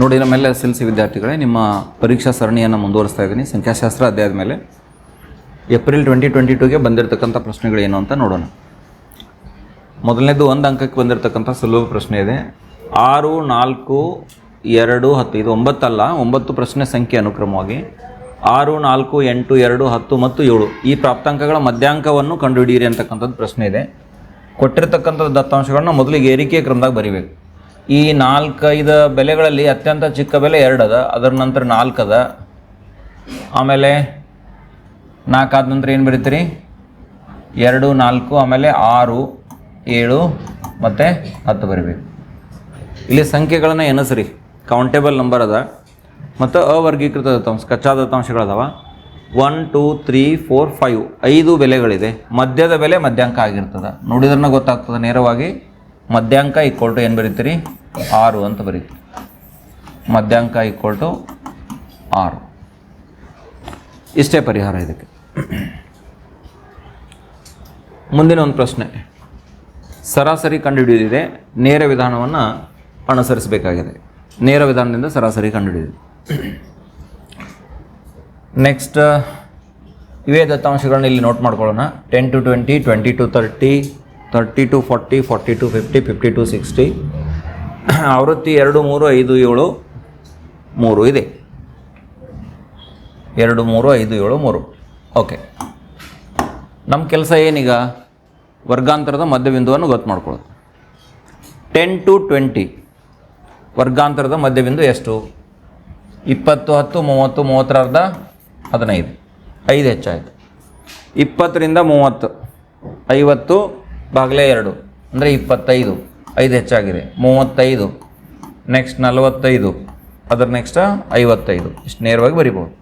ನೋಡಿ ನಮ್ಮೆಲ್ಲ S L C ವಿದ್ಯಾರ್ಥಿಗಳೇ, ನಿಮ್ಮ ಪರೀಕ್ಷಾ ಸರಣಿಯನ್ನು ಮುಂದುವರಿಸ್ತಾ ಇದ್ದೀನಿ. ಸಂಖ್ಯಾಶಾಸ್ತ್ರ ಅಧ್ಯಾಯದ ಮೇಲೆ ಏಪ್ರಿಲ್ ಟ್ವೆಂಟಿ ಟ್ವೆಂಟಿ ಟೂಗೆ ಬಂದಿರತಕ್ಕಂಥ ಪ್ರಶ್ನೆಗಳೇನು ಅಂತ ನೋಡೋಣ. ಮೊದಲನೇದು ಒಂದು ಅಂಕಕ್ಕೆ ಬಂದಿರತಕ್ಕಂಥ ಸುಲಭ ಪ್ರಶ್ನೆ ಇದೆ. ಆರು, ನಾಲ್ಕು, ಎರಡು, ಹತ್ತು, ಇದು ಒಂಬತ್ತಲ್ಲ ಒಂಬತ್ತು ಪ್ರಶ್ನೆ ಸಂಖ್ಯೆ ಅನುಕ್ರಮವಾಗಿ. ಆರು, ನಾಲ್ಕು, ಎಂಟು, ಎರಡು, ಹತ್ತು ಮತ್ತು ಏಳು. ಈ ಪ್ರಾಪ್ತಾಂಕಗಳ ಮಧ್ಯಾಂಕವನ್ನು ಕಂಡುಹಿಡಿಯಿರಿ ಅಂತಕ್ಕಂಥದ್ದು ಪ್ರಶ್ನೆ ಇದೆ. ಕೊಟ್ಟಿರ್ತಕ್ಕಂಥ ದತ್ತಾಂಶಗಳನ್ನ ಮೊದಲಿಗೆ ಏರಿಕೆ ಕ್ರಮದಾಗ ಬರಿಬೇಕು. ಈ ನಾಲ್ಕೈದು ಬೆಲೆಗಳಲ್ಲಿ ಅತ್ಯಂತ ಚಿಕ್ಕ ಬೆಲೆ ಎರಡು ಅದ ಅದರ ನಂತರ ನಾಲ್ಕು ಅದ ಆಮೇಲೆ ನಾಲ್ಕಾದ ನಂತರ ಏನು ಬರೀತೀರಿ? ಎರಡು, ನಾಲ್ಕು, ಆಮೇಲೆ ಆರು, ಏಳು, ಮತ್ತು ಹತ್ತು ಬರಿಬೇಕು. ಇಲ್ಲಿ ಸಂಖ್ಯೆಗಳನ್ನು ಎನಸ್ರಿ ಕೌಂಟೇಬಲ್ ನಂಬರ್ ಅದ. ಮತ್ತು ಅವರ್ಗೀಕೃತ ದತ್ತಾಂಶ ಕಚ್ಚಾ ದತ್ತಾಂಶಗಳದಾವ. One two three four five ಐದು ಬೆಲೆಗಳಿದೆ. ಮಧ್ಯದ ಬೆಲೆ ಮಧ್ಯಾಂಕ ಆಗಿರ್ತದೆ. ನೋಡಿದ್ರೆ ಗೊತ್ತಾಗ್ತದೆ ನೇರವಾಗಿ. ಮಧ್ಯಾಂಕ ಈಕ್ವಲ್ ಟು ಏನು ಬರೀತೀರಿ? ಆರು ಅಂತ ಬರೀತೀರಿ. ಮಧ್ಯಾಂಕ ಈಕ್ವಲ್ ಟು ಆರು. ಇಷ್ಟೇ ಪರಿಹಾರ ಇದಕ್ಕೆ. ಮುಂದಿನ ಒಂದು ಪ್ರಶ್ನೆ. ಸರಾಸರಿ ಕಂಡುಹಿಡಿದಿದೆ. ನೇರ ವಿಧಾನವನ್ನು ಅನುಸರಿಸಬೇಕಾಗಿದೆ. ನೇರ ವಿಧಾನದಿಂದ ಸರಾಸರಿ ಕಂಡುಹಿಡಿದಿದೆ. ನೆಕ್ಸ್ಟ್ ಇವೇ ದತ್ತಾಂಶಗಳನ್ನ ಇಲ್ಲಿ ನೋಟ್ ಮಾಡ್ಕೊಳ್ಳೋಣ. Ten to twenty twenty to thirty thirty to forty forty to fifty fifty to sixty ಆವೃತ್ತಿ ಎರಡು, ಮೂರು, ಐದು, ಏಳು, ಮೂರು ಇದೆ. ಎರಡು, ಮೂರು, ಐದು, ಏಳು, ಮೂರು. ಓಕೆ ನಮ್ಮ ಕೆಲಸ ಏನೀಗ? ವರ್ಗಾಂತರದ ಮಧ್ಯಬಿಂದುವನ್ನು ಗೊತ್ತು ಮಾಡ್ಕೊಳ್ಳೋದು. ಟೆನ್ ಟು ಟ್ವೆಂಟಿ ವರ್ಗಾಂತರದ ಮಧ್ಯಬಿಂದು ಎಷ್ಟು? ಇಪ್ಪತ್ತು, ಹತ್ತು, ಮೂವತ್ತು, ಮೂವತ್ತರರ್ಧ ಹದಿನೈದು. ಐದು ಹೆಚ್ಚಾಯಿತು. ಇಪ್ಪತ್ತರಿಂದ ಮೂವತ್ತು. ಐವತ್ತು ಬಾಗಿಲೆ ಎರಡು, ಅಂದರೆ ಇಪ್ಪತ್ತೈದು, ಐದು ಹೆಚ್ಚಾಗಿದೆ, ಮೂವತ್ತೈದು ನೆಕ್ಸ್ಟ್ ನಲವತ್ತೈದು, ಅದರ ನೆಕ್ಸ್ಟ್ ಐವತ್ತೈದು, ಇಷ್ಟು ನೇರವಾಗಿ ಬರಿಬೋದು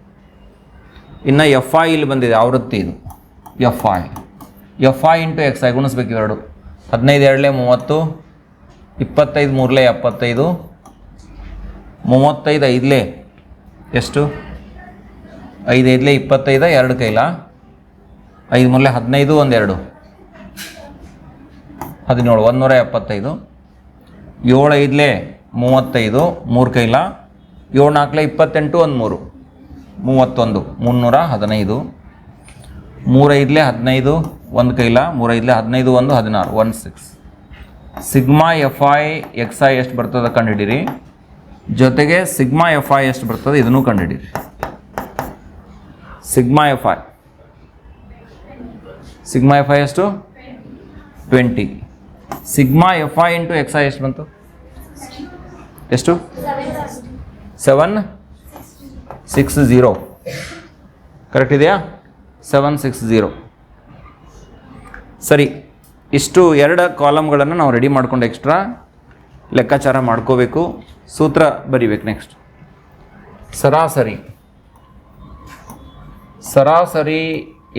ಇನ್ನು ಎಫ್ ಐ ಇಲ್ಲಿ ಬಂದಿದೆ, ಆವೃತ್ತಿ ಇದು F I F I into X I ಗುಣಿಸ್ಬೇಕು ಇವೆರಡು. ಹದಿನೈದು ಎರಡಲೇ ಮೂವತ್ತು, ಇಪ್ಪತ್ತೈದು ಮೂರಲೇ ಎಪ್ಪತ್ತೈದು, ಮೂವತ್ತೈದು ಐದಲೇ ಎಷ್ಟು? ಐದು ಐದಲೇ ಇಪ್ಪತ್ತೈದು, ಎರಡು ಕೈಲ? ಐದು ಮೂರಲೇ ಹದಿನೈದು, ಒಂದೆರಡು. ಹದಿನೇಳು, ಒಂದೂರ ಎಪ್ಪತ್ತೈದು. ಏಳು ಐದಲೇ ಮೂವತ್ತೈದು, ಮೂರು ಕೈಲ? ಏಳು ನಾಲ್ಕಲೆ ಇಪ್ಪತ್ತೆಂಟು ಒಂದು ಮೂರು ಮೂವತ್ತೊಂದು, ಮುನ್ನೂರ ಹದಿನೈದು. ಮೂರೈದಲೇ ಹದಿನೈದು, ಒಂದು ಕೈಲ? ಮೂರೈದಲೇ ಹದಿನೈದು, ಒಂದು, ಹದಿನಾರು one six sigma F I X I ಎಷ್ಟು ಬರ್ತದೆ ಕಂಡುಹಿಡೀರಿ? ಜೊತೆಗೆ ಸಿಗ್ಮಾ ಎಫ್ ಐ ಎಷ್ಟು ಬರ್ತದೆ ಇದನ್ನು ಕಂಡುಹಿಡೀರಿ. Sigma F I. Sigma F I ಎಷ್ಟು? Twenty. Sigma F I into X I ಎಷ್ಟು ಬಂತು? ಎಷ್ಟು? ಸೆವೆನ್? ಸಿಕ್ಸ್ ಝೀರೋ ಕರೆಕ್ಟ್ ಇದೆಯಾ? ಸೆವೆನ್, ಸಿಕ್ಸ್ ಝೀರೋ ಸರಿ, ಇಷ್ಟು ಎರಡು ಕಾಲಮ್ಗಳನ್ನು ನಾವು ರೆಡಿ ಮಾಡ್ಕೊಂಡು ಎಕ್ಸ್ಟ್ರಾ ಲೆಕ್ಕಾಚಾರ ಮಾಡ್ಕೋಬೇಕು. ಸೂತ್ರ ಬರಿಬೇಕು ನೆಕ್ಸ್ಟ್ ಸರಾಸರಿ. ಸರಾಸರಿ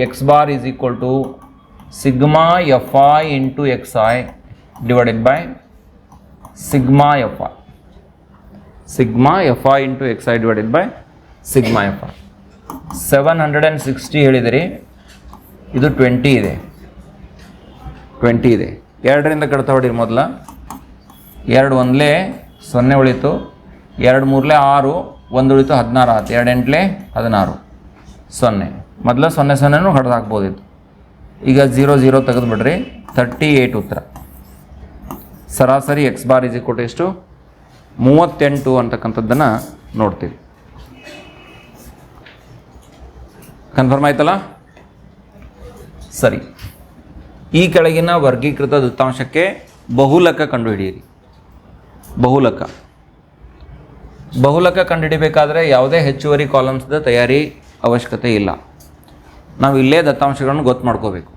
X bar is equal to sigma F I into X I divided by sigma I into X I divided by sigma F I seven hundred and sixty ಹೇಳಿದಿರಿ. ಇದು ಟ್ವೆಂಟಿ ಇದೆ. ಟ್ವೆಂಟಿ ಇದೆ. ಎರಡರಿಂದ ಕಡ್ತಾ ಹೊಡೀರಿ ಮೊದಲ. ಎರಡು ಒಂದಲೇ ಸೊನ್ನೆ ಉಳಿತು. ಎರಡು ಮೂರಲೇ ಆರು, ಒಂದು ಉಳಿತು ಹದಿನಾರು ಆಯ್ತು ಎರಡು ಎಂಟ್ಲೆ ಹದಿನಾರು. ಸೊನ್ನೆ. ಮೊದಲ ಸೊನ್ನೆ ಸೊನ್ನೆನೂ ಹೊಡೆದು ಹಾಕ್ಬೋದಿತ್ತು ಈಗ ಝೀರೋ ಝೀರೋ ತೆಗೆದುಬಿಡ್ರಿ. ತರ್ಟಿ ಏಯ್ಟ್ ಉತ್ತರ. ಸರಾಸರಿ ಎಕ್ಸ್ ಬಾರ್ ಇಸ್ ಕೊಟ್ಟು ಎಷ್ಟು? ಮೂವತ್ತೆಂಟು ಅಂತಕ್ಕಂಥದ್ದನ್ನು ನೋಡ್ತೀವಿ. ಕನ್ಫರ್ಮ್ ಆಯ್ತಲ್ಲ? ಸರಿ. ಈ ಕೆಳಗಿನ ವರ್ಗೀಕೃತ ದತ್ತಾಂಶಕ್ಕೆ ಬಹುಲಕ ಕಂಡುಹಿಡಿಯಿರಿ. ಬಹುಲಕ. ಬಹುಲಕ ಕಂಡುಹಿಡಿಬೇಕಾದ್ರೆ ಯಾವುದೇ ಹೆಚ್ಚುವರಿ ಕಾಲಮ್ಸ್ದ ತಯಾರಿ ಅವಶ್ಯಕತೆ ಇಲ್ಲ. ನಾವು ಇಲ್ಲೇ ದತ್ತಾಂಶಗಳನ್ನು ಗೊತ್ತು ಮಾಡ್ಕೋಬೇಕು.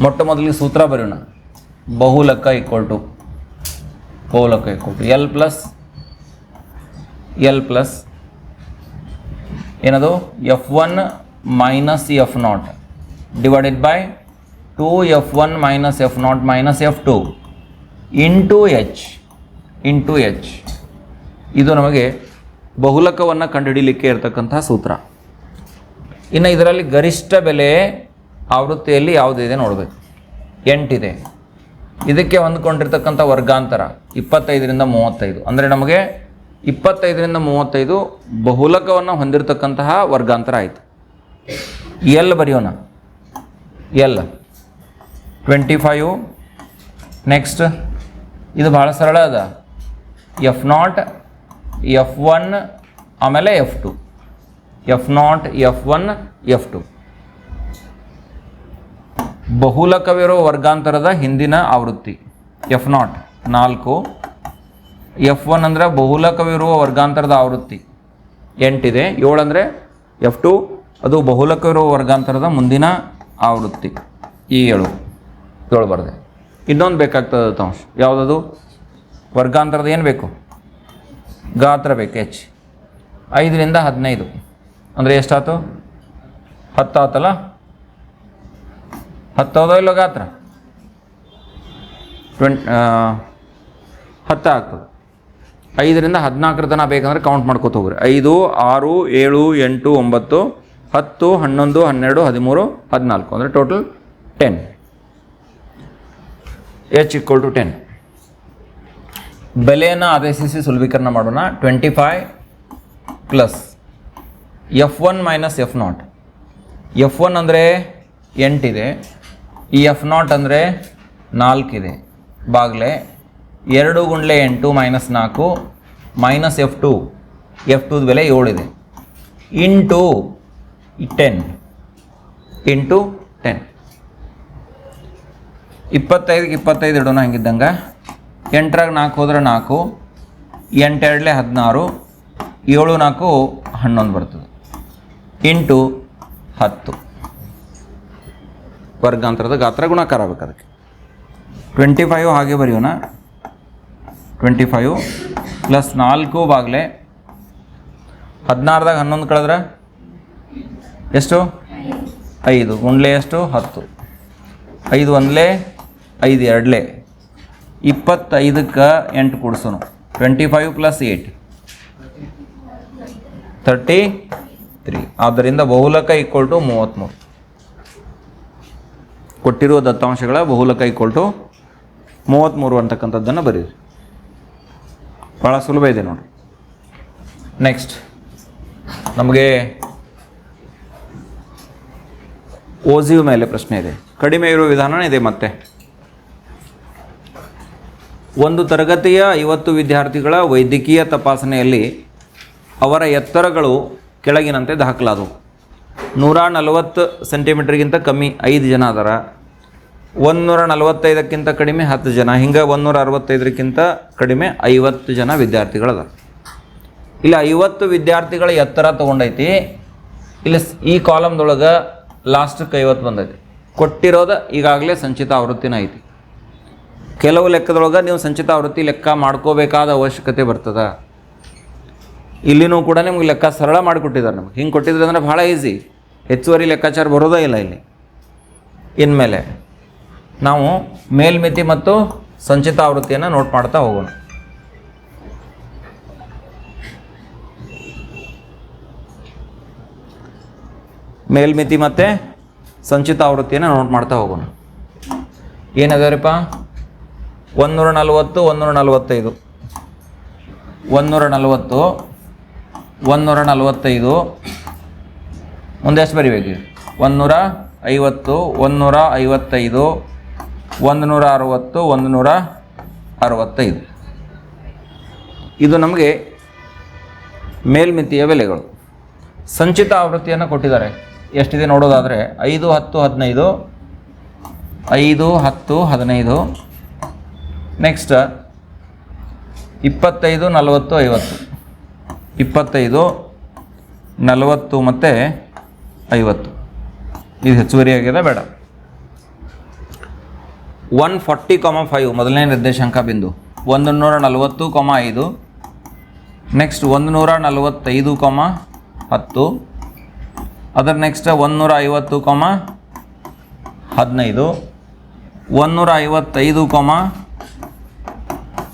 ಮೊಟ್ಟ ಮೊದಲಿಗೆ ಸೂತ್ರ ಬರೆಯೋಣ ಬಹುಲಕ equal to ಬಹುಲಕ equal to L plus L plus ಏನದು? F one minus F nought divided by two F one minus F nought minus F two into H into H ಇದು ನಮಗೆ ಬಹುಲಕವನ್ನು ಕಂಡುಹಿಡಿಯಲಿಕ್ಕೆ ಇರತಕ್ಕಂತಹ ಸೂತ್ರ. ಇನ್ನು ಇದರಲ್ಲಿ ಗರಿಷ್ಠ ಬೆಲೆ ಆವೃತ್ತಿಯಲ್ಲಿ ಯಾವುದಿದೆ ನೋಡಬೇಕು. ಎಂಟಿದೆ. ಇದಕ್ಕೆ ಹೊಂದ್ಕೊಂಡಿರ್ತಕ್ಕಂಥ ವರ್ಗಾಂತರ ಇಪ್ಪತ್ತೈದರಿಂದ ಮೂವತ್ತೈದು. ಅಂದರೆ ನಮಗೆ ಇಪ್ಪತ್ತೈದರಿಂದ ಮೂವತ್ತೈದು ಬಹುಲಕವನ್ನು ಹೊಂದಿರತಕ್ಕಂತಹ ವರ್ಗಾಂತರ ಆಯಿತು. ಎಲ್ ಬರೆಯೋಣ? ಎಲ್. ಟ್ವೆಂಟಿ ಫೈವ್ ನೆಕ್ಸ್ಟ್ ಇದು ಭಾಳ ಸರಳ ಅದ. ಎಫ್ ನಾಟ್ ಎಫ್ ಒನ್ ಆಮೇಲೆ F two F nought F one F two ಬಹುಲಕವಿರೋ ವರ್ಗಾಂತರದ ಹಿಂದಿನ ಆವೃತ್ತಿ ಎಫ್ ನಾಟ್ ನಾಲ್ಕು. ಎಫ್ ಒನ್ ಅಂದರೆ ಬಹುಲಕವಿರುವ ವರ್ಗಾಂತರದ ಆವೃತ್ತಿ, ಎಂಟಿದೆ. ಏಳು ಅಂದರೆ ಎಫ್ ಟು ಅದು ಬಹುಲಕವಿರುವ ವರ್ಗಾಂತರದ ಮುಂದಿನ ಆವೃತ್ತಿ, ಈ ಏಳು. ಏಳು ಬರದೆ. ಇನ್ನೊಂದು ಬೇಕಾಗ್ತದೆ ತಂಶ್ ಯಾವುದದು? ವರ್ಗಾಂತರದ ಏನು ಬೇಕು? ಗಾತ್ರ ಬೇಕು ಎಚ್ ಐದರಿಂದ ಹದಿನೈದು. ಅಂದರೆ ಎಷ್ಟಾಯ್ತು ಹತ್ತಾತಲ್ಲ? ಹತ್ತೋದೋ ಇಲ್ಲೋ ಗಾತ್ರ? ಟ್ವೆಂಟ್ ಹತ್ತು ಆಗ್ತದೆ. ಐದರಿಂದ ಹದಿನಾಲ್ಕರ ತನಕ ಬೇಕಂದ್ರೆ ಕೌಂಟ್ ಮಾಡ್ಕೋತ ಹೋಗ್ರಿ. ಐದು, ಆರು, ಏಳು, ಎಂಟು, ಒಂಬತ್ತು, ಹತ್ತು, ಹನ್ನೊಂದು, ಹನ್ನೆರಡು, ಹದಿಮೂರು, ಹದಿನಾಲ್ಕು. ಅಂದರೆ total ten H equal to ten ಬೆಲೆಯನ್ನು ಆದೇಶಿಸಿ ಸುಲಭೀಕರಣ ಮಾಡೋಣ. Twenty five plus F one minus F nought F one ಅಂದರೆ ಎಂಟಿದೆ ಈ ಎಫ್ ನಾಟ್ ಅಂದರೆ ನಾಲ್ಕಿದೆ ಬಾಗ್ಲೆ ಎರಡು ಗುಂಡ್ಲೆ ಎಂಟು ಮೈನಸ್ ನಾಲ್ಕು ಮೈನಸ್ ಎಫ್ ಟು. ಎಫ್ ಟೂದ ಬೆಲೆ ಏಳಿದೆ. ಇಂಟು ಟೆನ್ ಇಂಟು ಟೆನ್ ಇಪ್ಪತ್ತೈದಕ್ಕೆ ಇಪ್ಪತ್ತೈದು ಇಡೋಣ ಹಂಗಿದ್ದಂಗೆ. ಎಂಟರಾಗ ನಾಲ್ಕು ಹೋದ್ರೆ ನಾಲ್ಕು ಎಂಟೆರಡಲೆ ಹದಿನಾರು, ಏಳು ನಾಲ್ಕು ಹನ್ನೊಂದು ಬರ್ತದೆ. ಇಂಟು ಹತ್ತು. ವರ್ಗಾಂತರದ ಗಾತ್ರ ಗುಣಾಕಾರ ಆಗಬೇಕು ಅದಕ್ಕೆ. ಟ್ವೆಂಟಿ ಫೈವ್ ಹಾಗೆ ಬರೆಯೋಣ. ಟ್ವೆಂಟಿ ಫೈವ್ ಪ್ಲಸ್ ನಾಲ್ಕು ಬಾಗ್ಲೆ ಹದಿನಾರ್ದಾಗ ಹನ್ನೊಂದು ಕಳೆದ್ರೆ ಎಷ್ಟು? ಐದು. ಉಂಡ್ಲೆ ಎಷ್ಟು? ಹತ್ತು. ಐದು ಒಂದ್ಲೆ, ಐದು ಎರಡ್ಲೆ. ಇಪ್ಪತ್ತೈದಕ್ಕೆ ಎಂಟು ಕೂಡಿಸೋನು. Twenty five plus eight thirty three ಆದ್ದರಿಂದ ಬಹುಲಕ ಈಕ್ವಲ್ ಟು ಮೂವತ್ತ್ಮೂರು ಕೊಟ್ಟಿರುವ ದತ್ತಾಂಶಗಳ ಬಹುಲ ಈಕ್ವಲ್ ಟು ಮೂವತ್ತ್ಮೂರು ಅಂತಕ್ಕಂಥದ್ದನ್ನು ಬರೀರಿ. ಭಾಳ ಸುಲಭ ಇದೆ ನೋಡಿ ನೆಕ್ಸ್ಟ್ ನಮಗೆ ಓಜಿವ್ ಮೇಲೆ ಪ್ರಶ್ನೆ ಇದೆ. ಕಡಿಮೆ ಇರುವ ವಿಧಾನ ಇದೆ ಮತ್ತೆ. ಒಂದು ತರಗತಿಯ ಐವತ್ತು ವಿದ್ಯಾರ್ಥಿಗಳ ವೈದ್ಯಕೀಯ ತಪಾಸಣೆಯಲ್ಲಿ ಅವರ ಎತ್ತರಗಳು ಕೆಳಗಿನಂತೆ ದಾಖಲಾದವು. ನೂರ ನಲವತ್ತು ಸೆಂಟಿಮೀಟ್ರಿಗಿಂತ ಕಮ್ಮಿ ಐದು ಜನ ಅದಾರ. ಒಂದುನೂರ ನಲವತ್ತೈದಕ್ಕಿಂತ ಕಡಿಮೆ ಹತ್ತು ಜನ. ಹಿಂಗೆ ಒಂದುನೂರ ಅರವತ್ತೈದಕ್ಕಿಂತ ಕಡಿಮೆ ಐವತ್ತು ಜನ ವಿದ್ಯಾರ್ಥಿಗಳದ ಇಲ್ಲಿ ಐವತ್ತು ವಿದ್ಯಾರ್ಥಿಗಳ ಎತ್ತರ ತೊಗೊಂಡೈತಿ. ಇಲ್ಲಿ ಈ ಕಾಲಮ್ದೊಳಗೆ ಲಾಸ್ಟಕ್ಕೆ ಐವತ್ತು ಬಂದೈತಿ. ಕೊಟ್ಟಿರೋದು ಈಗಾಗಲೇ ಸಂಚಿತ ಆವೃತ್ತಿನ ಐತಿ. ಕೆಲವು ಲೆಕ್ಕದೊಳಗೆ ನೀವು ಸಂಚಿತ ಆವೃತ್ತಿ ಲೆಕ್ಕ ಮಾಡ್ಕೋಬೇಕಾದ ಅವಶ್ಯಕತೆ ಬರ್ತದ. ಇಲ್ಲಿನೂ ಕೂಡ ನಿಮ್ಗೆ ಲೆಕ್ಕ ಸರಳ ಮಾಡಿಕೊಟ್ಟಿದ್ದಾರೆ ನಮಗೆ. ಹಿಂಗೆ ಕೊಟ್ಟಿದ್ರೆ ಅಂದರೆ ಭಾಳ ಈಸಿ ಹೆಚ್ಚುವರಿ ಲೆಕ್ಕಾಚಾರ ಬರೋದೇ ಇಲ್ಲ ಇಲ್ಲಿ. ಇನ್ಮೇಲೆ ನಾವು ಮೇಲ್ಮಿತಿ ಮತ್ತು ಸಂಚಿತ ಆವೃತ್ತಿಯನ್ನು ನೋಟ್ ಮಾಡ್ತಾ ಹೋಗೋಣ. ಮೇಲ್ಮಿತಿ ಮತ್ತು ಸಂಚಿತ ಆವೃತ್ತಿಯನ್ನು ನೋಟ್ ಮಾಡ್ತಾ ಹೋಗೋಣ. ಏನದಾರಪ್ಪ ಒಂದೂರ ನಲವತ್ತು, ಒಂದೂರ ನಲವತ್ತೈದು. ಒಂದೂರ ನಲವತ್ತು ಒಂದೂರ ನಲವತ್ತೈದು ಮುಂದೆ ಎಷ್ಟು ಬರಿಬೇಕು? ಒಂದ್ನೂರ ಐವತ್ತು ಒಂದ್ನೂರ ಐವತ್ತೈದು ಒಂದು ನೂರ ಅರವತ್ತು ಒಂದು ನೂರ ಅರವತ್ತೈದು ಇದು ನಮಗೆ ಮೇಲ್ಮಿತಿಯ ಬೆಲೆಗಳು. ಸಂಚಿತ ಆವೃತ್ತಿಯನ್ನು ಕೊಟ್ಟಿದ್ದಾರೆ. ಎಷ್ಟಿದೆ ನೋಡೋದಾದರೆ, ಐದು, ಹತ್ತು, ಹದಿನೈದು, ಐದು, ಹತ್ತು, ಹದಿನೈದು. ನೆಕ್ಸ್ಟ್ ಇಪ್ಪತ್ತೈದು, ನಲವತ್ತು, ಐವತ್ತು. ಇಪ್ಪತ್ತೈದು, ನಲವತ್ತು ಮತ್ತು ಐವತ್ತು. ಇದು ಹೆಚ್ಚುವರಿ ಆಗಿದೆ, ಬೇಡ. ಒನ್ ಫಾರ್ಟಿ ಕಾಮ ಫೈವ್ ಮೊದಲನೇ ನಿರ್ದೇಶಾಂಕ ಬಿಂದು. ಒಂದು ನೂರ ನಲವತ್ತು ಕಾಮ ಐದು. ನೆಕ್ಸ್ಟ್ ಒಂದು ನೂರ ನಲವತ್ತೈದು ಕಾಮ ಹತ್ತು. ಅದರ ನೆಕ್ಸ್ಟ್ ಒಂದುನೂರ ಐವತ್ತು ಕಾಮ ಹದಿನೈದು. ಒಂದುನೂರ ಐವತ್ತೈದು ಕಾಮ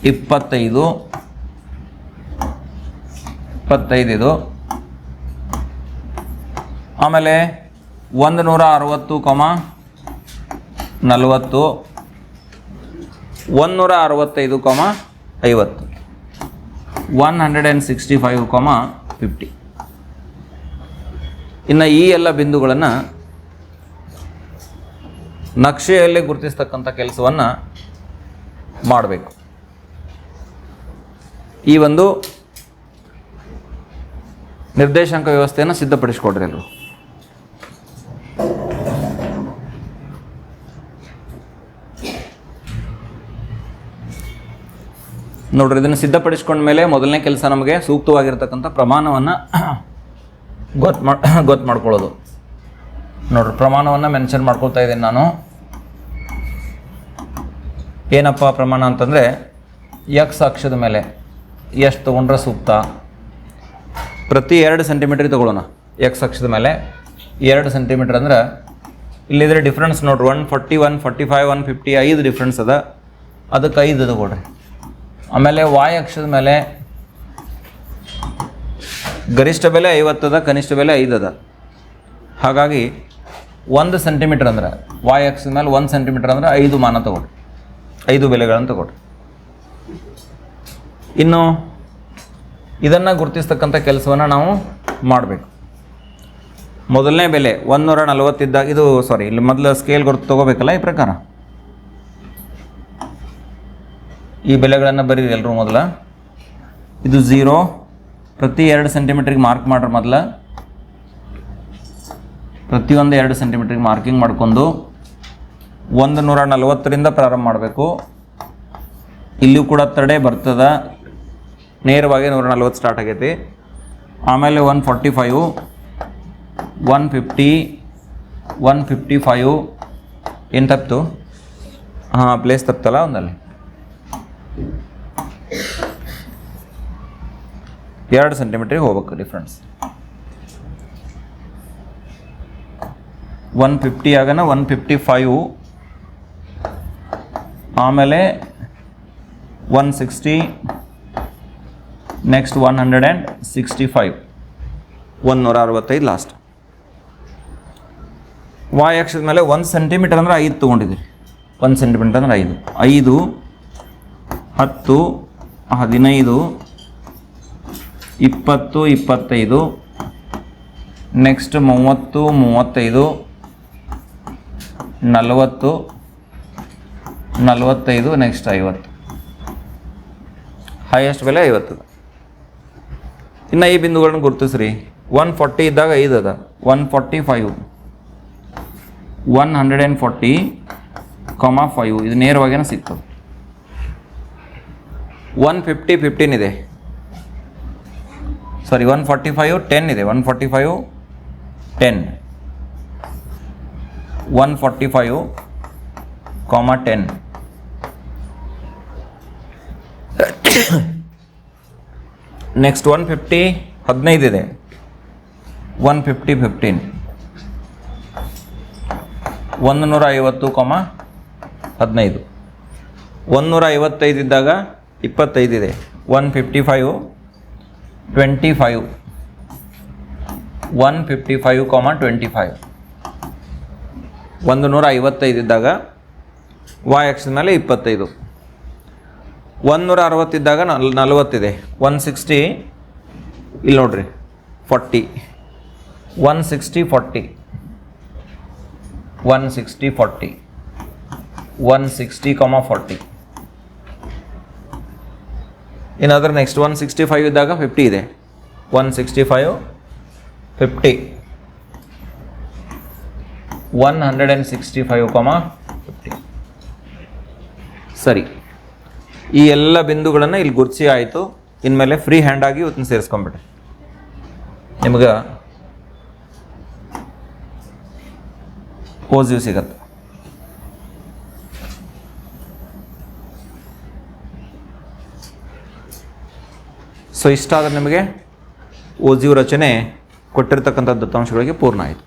ಇಪ್ಪತ್ತೈದು. ಇಪ್ಪತ್ತೈದು ಇದು. ಆಮೇಲೆ ಒಂದು ನೂರ ಅರವತ್ತು ಕಾಮ ನಲವತ್ತು. ಒಂದುನೂರ ಅರವತ್ತೈದು ಕಾಮ ಐವತ್ತು. One hundred and sixty five comma fifty. ಇನ್ನು ಈ ಎಲ್ಲ ಬಿಂದುಗಳನ್ನು ನಕ್ಷೆಯಲ್ಲಿ ಗುರುತಿಸ್ತಕ್ಕಂಥ ಕೆಲಸವನ್ನು ಮಾಡಬೇಕು. ಈ ಒಂದು ನಿರ್ದೇಶಾಂಕ ವ್ಯವಸ್ಥೆಯನ್ನು ಸಿದ್ಧಪಡಿಸಿಕೊಡ್ರಿ ಎಲ್ಲರೂ ನೋಡ್ರಿ, ಇದನ್ನು ಸಿದ್ಧಪಡಿಸ್ಕೊಂಡ್ಮೇಲೆ ಮೊದಲನೇ ಕೆಲಸ ನಮಗೆ ಸೂಕ್ತವಾಗಿರ್ತಕ್ಕಂಥ ಪ್ರಮಾಣವನ್ನು ಗೊತ್ತು ಮಾಡಿ ಗೊತ್ತು ಮಾಡ್ಕೊಳ್ಳೋದು. ನೋಡ್ರಿ, ಪ್ರಮಾಣವನ್ನು ಮೆನ್ಷನ್ ಮಾಡ್ಕೊಳ್ತಾ ಇದ್ದೀನಿ ನಾನು. ಏನಪ್ಪ ಪ್ರಮಾಣ ಅಂತಂದರೆ ಎಕ್ಸ್ ಅಕ್ಷದ ಮೇಲೆ ಎಷ್ಟು ತೊಗೊಂಡ್ರೆ ಸೂಕ್ತ? ಪ್ರತಿ ಎರಡು ಸೆಂಟಿಮೀಟ್ರಿಗೆ ತೊಗೊಳ್ಳೋಣ. ಎಕ್ಸ್ ಅಕ್ಷದ ಮೇಲೆ. ಎರಡು ಸೆಂಟಿಮೀಟ್ರ್ ಅಂದ್ರೆ ಇಲ್ಲಿದ್ರೆ ಡಿಫ್ರೆನ್ಸ್ ನೋಡ್ರಿ one forty one forty five one fifty ಐದು ಡಿಫ್ರೆನ್ಸ್ ಅದ. ಅದಕ್ಕೆ ಐದು ತಗೊಳ್ರಿ. ಆಮೇಲೆ ವಾಯ್ ಅಕ್ಷದ ಮೇಲೆ ಗರಿಷ್ಠ ಬೆಲೆ ಐವತ್ತದ ಕನಿಷ್ಠ ಬೆಲೆ ಐದದ ಹಾಗಾಗಿ ಒಂದು ಸೆಂಟಿಮೀಟ್ರ್ ಅಂದ್ರೆ ವಾಯ್ ಅಕ್ಷದ ಮೇಲೆ ಒಂದು ಸೆಂಟಿಮೀಟ್ರ್ ಅಂದ್ರೆ ಐದು ಮಾನ ತಗೊಳ್ರಿ. ಐದು ಬೆಲೆಗಳನ್ನು ತಗೊಳ್ರಿ. ಇನ್ನು ಇದನ್ನು ಗುರುತಿಸ್ತಕ್ಕಂಥ ಕೆಲಸವನ್ನು ನಾವು ಮಾಡಬೇಕು. ಮೊದಲನೇ ಬೆಲೆ ಒಂದೂರ ನಲವತ್ತಿದ್ದ ಇದು ಸಾರಿ ಇಲ್ಲಿ ಮೊದಲು ಸ್ಕೇಲ್ ಗುರುತು ತೊಗೋಬೇಕಲ್ಲ ಈ ಪ್ರಕಾರ? ಈ ಬೆಲೆಗಳನ್ನು ಬರೀರಿ ಎಲ್ಲರೂ ಮೊದಲ. ಇದು ಝೀರೋ ಪ್ರತಿ ಎರಡು ಸೆಂಟಿಮೀಟ್ರಿಗೆ ಮಾರ್ಕ್ ಮಾಡ್ರಿ ಮೊದಲ. ಪ್ರತಿಯೊಂದು ಎರಡು ಸೆಂಟಿಮೀಟ್ರಿಗೆ ಮಾರ್ಕಿಂಗ್ ಮಾಡ್ಕೊಂಡು ಒಂದು ನೂರ ನಲವತ್ತರಿಂದ ಪ್ರಾರಂಭ ಮಾಡಬೇಕು. ಇಲ್ಲಿಯೂ ಕೂಡ ತಡೆ ಬರ್ತದ. ನೇರವಾಗಿ ನೂರ ನಲ್ವತ್ತು ಸ್ಟಾರ್ಟ್ ಆಗೈತಿ. ಆಮೇಲೆ one forty five one fifty one fifty five ಏನು ತಪ್ಪಿತು ಹಾಂ ಪ್ಲೇಸ್ ತಪ್ತಲ್ಲ ಒಂದಲ್ಲಿ. ಎರಡು ಸೆಂಟಿಮೀಟ್ರಿಗೆ ಹೋಗ್ಬೇಕು ಡಿಫ್ರೆನ್ಸ್ ಒನ್ ಫಿಫ್ಟಿ ಆಗನ ಒನ್ ಫಿಫ್ಟಿ ಫೈವ್ ಆಮೇಲೆ one sixty next one hundred and sixty five ಒಂದುನೂರ ಅರವತ್ತೈದು ಲಾಸ್ಟ್ ವಾಯ್ ಅಕ್ಷದ ಮೇಲೆ ಒಂದು ಸೆಂಟಿಮೀಟರ್ ಅಂದ್ರೆ ಐದು ತೊಗೊಂಡಿದ್ದೀರಿ. ಒಂದು ಸೆಂಟಿಮೀಟರ್ ಅಂದ್ರೆ ಐದು. ಐದು, ಹತ್ತು, ಹದಿನೈದು, ಇಪ್ಪತ್ತು, ಇಪ್ಪತ್ತೈದು ನೆಕ್ಸ್ಟ್ ಮೂವತ್ತು, ಮೂವತ್ತೈದು, ನಲವತ್ತು, ನಲವತ್ತೈದು ನೆಕ್ಸ್ಟ್ ಐವತ್ತು. ಹೈಯೆಸ್ಟ್ ಬೆಲೆ ಐವತ್ತು. ಇನ್ನು ಈ ಬಿಂದುಗಳನ್ನು ಗುರುತಿಸ್ರಿ. ಒನ್ ಫಾರ್ಟಿ ಇದ್ದಾಗ ಐದು ಅದ. One forty five one hundred and forty comma five ಇದು ನೇರವಾಗೇನೆ ಸಿಗ್ತದೆ ಒನ್ ಫಿಫ್ಟಿ ಫಿಫ್ಟೀನ್ ಇದೆ. Sorry one forty five ten ಇದೆ. One forty five ten one forty five comma ten next one fifty ಹದಿನೈದು ಇದೆ. ಒನ್ ಫಿಫ್ಟಿ ಫಿಫ್ಟೀನ್ ಒಂದು ನೂರ ಐವತ್ತು ಕೊಮ ಹದಿನೈದು. ಒಂದುನೂರ ಐವತ್ತೈದು ಇದ್ದಾಗ ಇಪ್ಪತ್ತೈದು ಇದೆ. One fifty five twenty five one fifty five comma twenty five ಒಂದು ನೂರ ಐವತ್ತೈದು ಇದ್ದಾಗ ವಾಯ್ ಎಕ್ಸ್ ಮೇಲೆ ಇಪ್ಪತ್ತೈದು. ಒಂದುನೂರ ಅರವತ್ತಿದ್ದಾಗ ನಲ್, ನಲ್ವತ್ತಿದೆ. ಒನ್ ಸಿಕ್ಸ್ಟಿ ಇಲ್ಲಿ ನೋಡ್ರಿ, forty. One sixty forty. One sixty forty. One sixty comma forty. ಏನಾದರೂ ನೆಕ್ಸ್ಟ್ ಒನ್ ಸಿಕ್ಸ್ಟಿ ಫೈವ್ ಇದ್ದಾಗ ಫಿಫ್ಟಿ ಇದೆ. One sixty five fifty one hundred and sixty five comma fifty ಸರಿ. ಈ ಎಲ್ಲ ಬಿಂದುಗಳನ್ನು ಇಲ್ಲಿ ಗುರ್ಸಿ ಆಯಿತು. ಇನ್ಮೇಲೆ ಫ್ರೀ ಹ್ಯಾಂಡ್ ಆಗಿ ಇವತ್ತಿನ ಸೇರಿಸ್ಕೊಂಬಿಟ್ರಿ ನಿಮ್ಗೆ ಪಾಸಿಟಿವ್ ಸಿಗತ್ತೆ. ಸೊ ಇಷ್ಟಾದ್ರೆ ನಿಮಗೆ ಓಜಿವ್ ರಚನೆ ಕೊಟ್ಟಿರ್ತಕ್ಕಂಥ ದತ್ತಾಂಶಗಳಿಗೆ ಪೂರ್ಣ ಆಯಿತು.